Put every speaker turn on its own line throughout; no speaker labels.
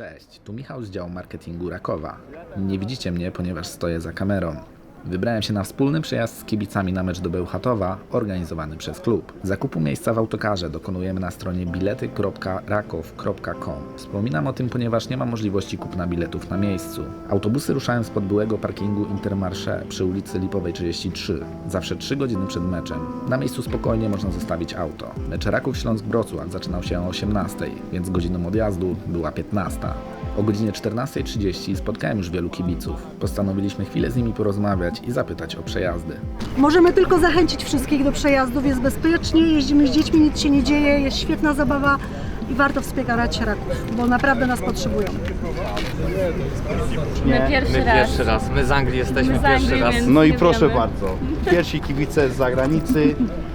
Cześć, tu Michał z działu marketingu Rakowa. Nie widzicie mnie, ponieważ stoję za kamerą. Wybrałem się na wspólny przejazd z kibicami na mecz do Bełchatowa, organizowany przez klub. Zakupu miejsca w autokarze dokonujemy na stronie bilety.rakow.com. Wspominam o tym, ponieważ nie ma możliwości kupna biletów na miejscu. Autobusy ruszają spod byłego parkingu Intermarché przy ulicy Lipowej 33, zawsze 3 godziny przed meczem. Na miejscu spokojnie można zostawić auto. Mecz Raków Śląsk-Wrocław zaczynał się o 18, więc godziną odjazdu była 15. O godzinie 14.30 spotkałem już wielu kibiców. Postanowiliśmy chwilę z nimi porozmawiać i zapytać o przejazdy.
Możemy tylko zachęcić wszystkich do przejazdów, jest bezpiecznie, jeździmy z dziećmi, nic się nie dzieje, jest świetna zabawa i warto wspierać Raków, bo naprawdę nas potrzebują.
My pierwszy
My
raz.
pierwszy raz. My z Anglii jesteśmy
My z
pierwszy
Anglii,
raz.
więc-
No i
Nie
proszę
wiemy.
bardzo, pierwsi kibice z zagranicy,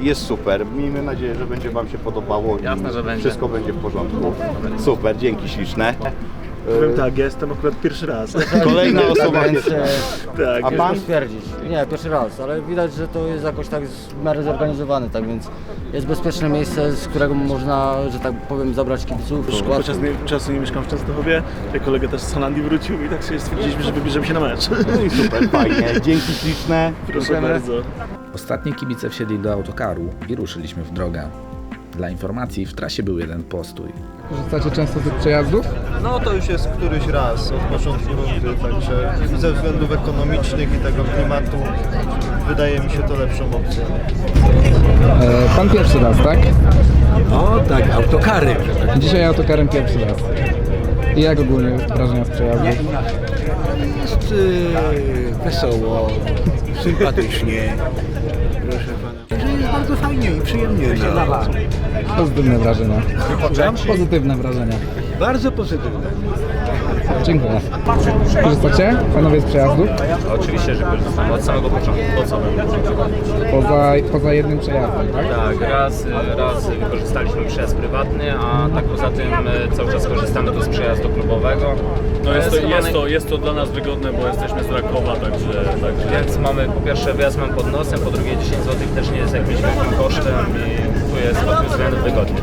jest super. Miejmy nadzieję, że będzie Wam się podobało
Jasne,
i
że będzie.
wszystko będzie w porządku. Super, dzięki śliczne.
Powiem tak, ja jestem akurat pierwszy raz.
Kolejna osoba
Więc, e,
tak.
A pan?
potwierdzić. Nie, pierwszy raz, ale widać, że to jest jakoś tak w miarę zorganizowane, tak więc jest bezpieczne miejsce, z którego można, że tak powiem, zabrać kibiców.
Szkoda
Łatwo.
czasu nie, czasu nie mieszkam w Częstochowie. Ja kolega też z Holandii wrócił i tak sobie stwierdziliśmy, że wybierzemy się na mecz.
No i super, fajnie. Dzięki śliczne.
Proszę bardzo.
Ostatni kibice wsiedli do autokaru i ruszyliśmy w drogę. Dla informacji w trasie był jeden postój.
Korzystacie często z tych przejazdów?
No to już jest któryś raz od początku rundy, także ze względów ekonomicznych i tego klimatu wydaje mi się to lepszą opcją.
E, pan pierwszy raz, tak?
No tak, autokary.
Dzisiaj autokarem pierwszy raz. I jak ogólnie wrażenia z przejazdu?
Jest y, wesoło, sympatycznie. Proszę pana. Że jest bardzo fajnie i przyjemnie. No.
Pozytywne wrażenia. Pozytywne wrażenia.
Bardzo pozytywne.
Dziękuję. Korzystacie panowie z przejazdu?
Oczywiście, że korzystamy od samego początku. Od samego
Poza, poza jednym przejazdem, tak?
Tak, raz, raz wykorzystaliśmy przejazd prywatny, a tak poza tym e, cały czas korzystamy tu z przejazdu klubowego.
No jest to, jest, to, jest to dla nas wygodne, bo jesteśmy z Rakowa, także... także...
Więc mamy po pierwsze wyjazd mam pod nosem, po drugie 10 zł też nie jest jakimś wielkim kosztem i tu jest pod tym względem wygodnie.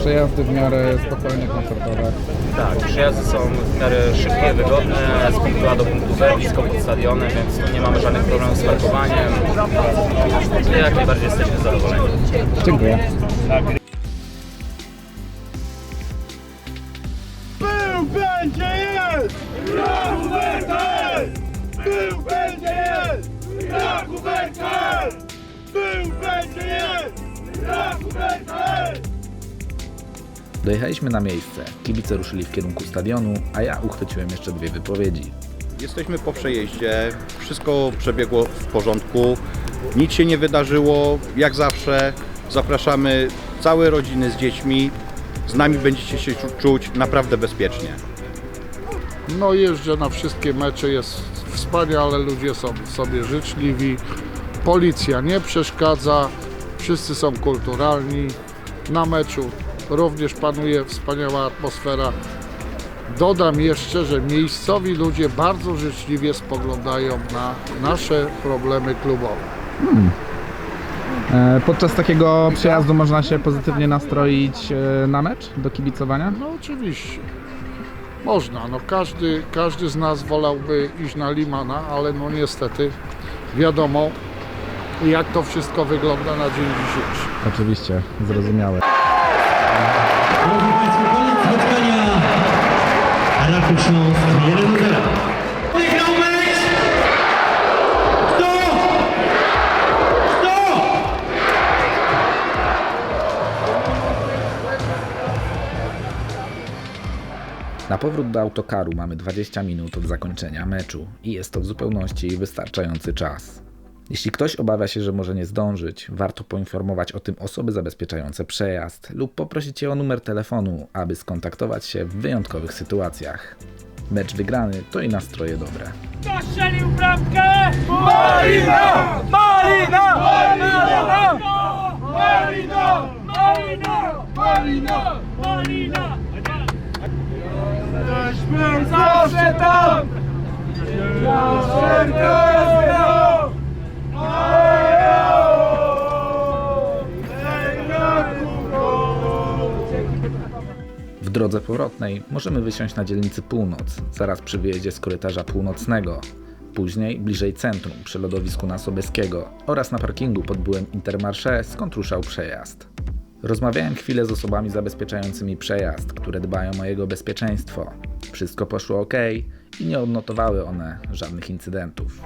Przejazdy w miarę spokojne, komfortowe.
Tak, przejazdy są w miarę szybkie, wygodne, z punktu A do punktu B, blisko pod stadionem, więc tu nie mamy żadnych problemów z parkowaniem. Jak najbardziej jesteśmy zadowoleni.
Dziękuję.
Dojechaliśmy na miejsce. Kibice ruszyli w kierunku stadionu, a ja uchwyciłem jeszcze dwie wypowiedzi.
Jesteśmy po przejeździe, wszystko przebiegło w porządku, nic się nie wydarzyło, jak zawsze. Zapraszamy całe rodziny z dziećmi, z nami będziecie się czu- czuć naprawdę bezpiecznie.
No jeżdżę na wszystkie mecze, jest wspaniale, ludzie są sobie życzliwi, policja nie przeszkadza, wszyscy są kulturalni. Na meczu również panuje wspaniała atmosfera. Dodam jeszcze, że miejscowi ludzie bardzo życzliwie spoglądają na nasze problemy klubowe.
E, podczas takiego przejazdu można się pozytywnie nastroić e, na mecz do kibicowania?
No oczywiście. Można, no każdy, każdy z nas wolałby iść na Limana, ale no niestety wiadomo jak to wszystko wygląda na dzień dzisiejszy.
Oczywiście, zrozumiałe.
Drodzy Państwo, koniec spotkania Raków Śląsk 1 0. Wygrał mecz! Kto? Kto?
Na powrót do autokaru mamy 20 minut od zakończenia meczu i jest to w zupełności wystarczający czas. Jeśli ktoś obawia się, że może nie zdążyć, warto poinformować o tym osoby zabezpieczające przejazd lub poprosić je o numer telefonu, aby skontaktować się w wyjątkowych sytuacjach. Mecz wygrany to i nastroje dobre.
Strzelił bramkę! Marina! Marina! Marina! Marina! Marina! Marina! Marina! Jesteśmy zawsze tam! Zawsze tam!
Drodze powrotnej możemy wysiąść na dzielnicy Północ, zaraz przy wyjeździe z korytarza północnego. Później bliżej centrum, przy lodowisku na Sobieskiego oraz na parkingu pod byłem Intermarché, skąd ruszał przejazd. Rozmawiałem chwilę z osobami zabezpieczającymi przejazd, które dbają o jego bezpieczeństwo. Wszystko poszło ok i nie odnotowały one żadnych incydentów.